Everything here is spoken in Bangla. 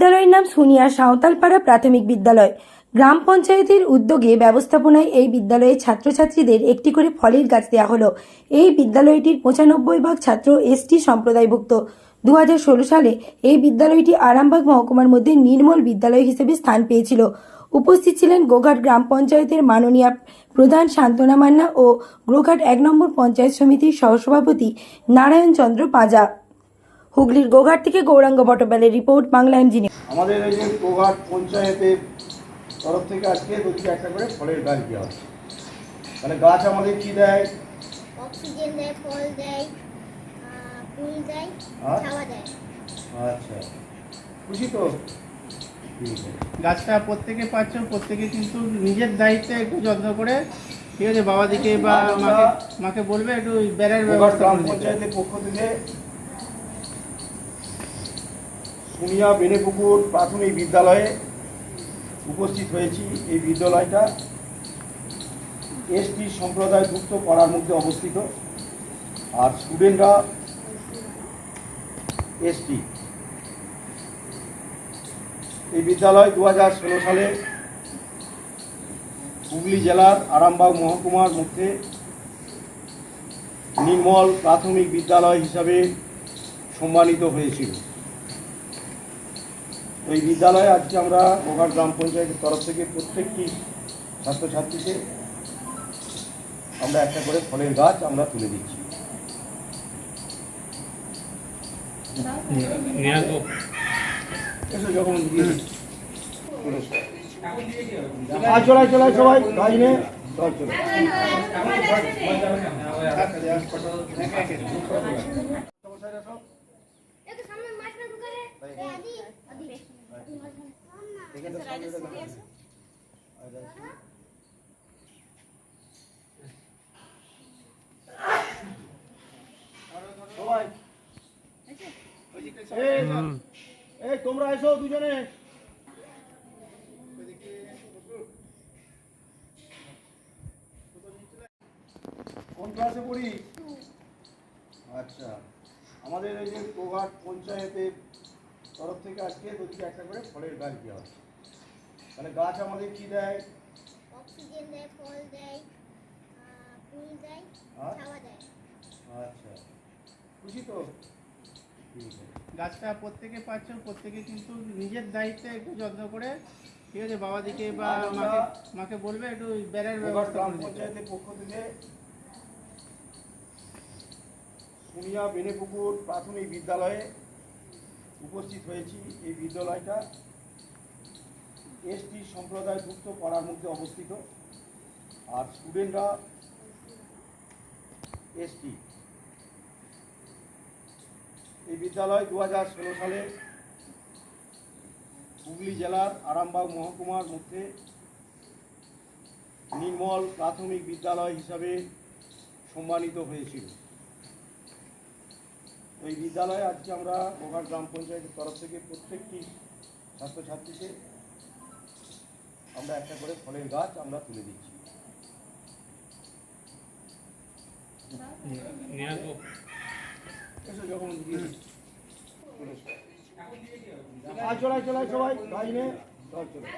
বিদ্যালয়ের নাম সুনিয়া সাঁওতালপাড়া প্রাথমিক বিদ্যালয়। গ্রাম পঞ্চায়েতের উদ্যোগে ব্যবস্থাপনায় এই বিদ্যালয়ের ছাত্রছাত্রীদের একটি করে ফলের গাছ দেওয়া হলো। এই বিদ্যালয়টির পঁচানব্বই ভাগ ছাত্র এসটি সম্প্রদায়ভুক্ত। দু হাজার ষোলো সালে এই বিদ্যালয়টি আরামবাগ মহকুমার মধ্যে নির্মল বিদ্যালয় হিসেবে স্থান পেয়েছিল। উপস্থিত ছিলেন গোঘাট গ্রাম পঞ্চায়েতের মাননীয় প্রধান শান্তনা মান্না ও গোঘাট এক নম্বর পঞ্চায়েত সমিতির সহসভাপতি নারায়ণ চন্দ্র পাঁজা। হুগলির গোঘাট থেকে গৌরাঙ্গ বটবেলের রিপোর্ট বাংলা এমজি নিউজ। আমাদের এই যে গোঘাট পঞ্চায়েতের তরফ থেকে আজকে দুটি একটা করে ফলের গাছ দেওয়া হচ্ছে। মানে গাছ আমাদের কি দেয়? অক্সিজেন দেয় ফল দেয় ফুল দেয়? ছাওয়া দেয়। আচ্ছা। খুশি তো? গাছটা প্রত্যেকে পাচ্ছ প্রত্যেকে কিন্তু নিজের দায়িত্বে একটু যত্ন করে ঠিক আছে? বাবাদিকে বা মাকে মাকে বলবে একটু বেড়ার ব্যবস্থা পঞ্চায়েতের পক্ষ থেকে সুনিয়া বেনেপুকুর প্রাথমিক বিদ্যালয়ে উপস্থিত হয়েছি এই বিদ্যালয়টা। এসটি সম্প্রদায়ভুক্ত পাড়ার মধ্যে অবস্থিত। আর স্টুডেন্টরা এসটি। এই বিদ্যালয় দু হাজার ষোলো সালে হুগলি জেলার আরামবাগ মহকুমার মধ্যে নির্মল প্রাথমিক বিদ্যালয় হিসাবে সম্মানিত হয়েছিল। এই বিদ্যালয়ে আজকে আমরা গোঘাট গ্রাম পঞ্চায়েতের তরফ থেকে প্রত্যেকটি ছাত্রছাত্রীকে আমরা একটা করে ফলের গাছ আমরা তুলে দিচ্ছি। সবাই নিয়ে তোমরা এসো দুজনে কোন ক্লাসে পড়ি আচ্ছা। আমাদের এই যে গোঘাট পঞ্চায়েতের তরফ থেকে আজকে দুদিকে একটা করে ফলের গাছ দেওয়া হচ্ছে। মানে গাছ আমাদের কি দেয়? অক্সিজেন দেয় ফল দেয় ফুল দেয়? ছাওয়া দেয়। আচ্ছা। খুশি তো? ঠিক আছে। গাছটা প্রত্যেকে পাচ্ছ প্রত্যেকে কিন্তু নিজের দায়িত্বে একটু যত্ন করে। ঠিক আছে বাবাদিকে বা আর মাকে মাকে বলবে একটু বেড়ার ব্যবস্থা গ্রাম পঞ্চায়েতের পক্ষ থেকে সুনিয়া বেনেপুকুর প্রাথমিক বিদ্যালয়ে উপস্থিত হয়েছি। এই বিদ্যালয়টা এসটি সম্প্রদায়ভুক্ত পাড়ার মধ্যে অবস্থিত। আর স্টুডেন্টরা এসটি। এই বিদ্যালয় দু হাজার ষোলো সালে হুগলি জেলার আরামবাগ মহকুমার মধ্যে নির্মল প্রাথমিক বিদ্যালয় হিসাবে সম্মানিত হয়েছিল। ওই বিদ্যালয়ে আজকে আমরা গোঘাট গ্রাম পঞ্চায়েতের তরফ থেকে প্রত্যেকটি ছাত্রছাত্রীকে আমরা একটা করে ফলের গাছ আমরা তুলে দিচ্ছি। চলাই চলাই সবাই চল চলে।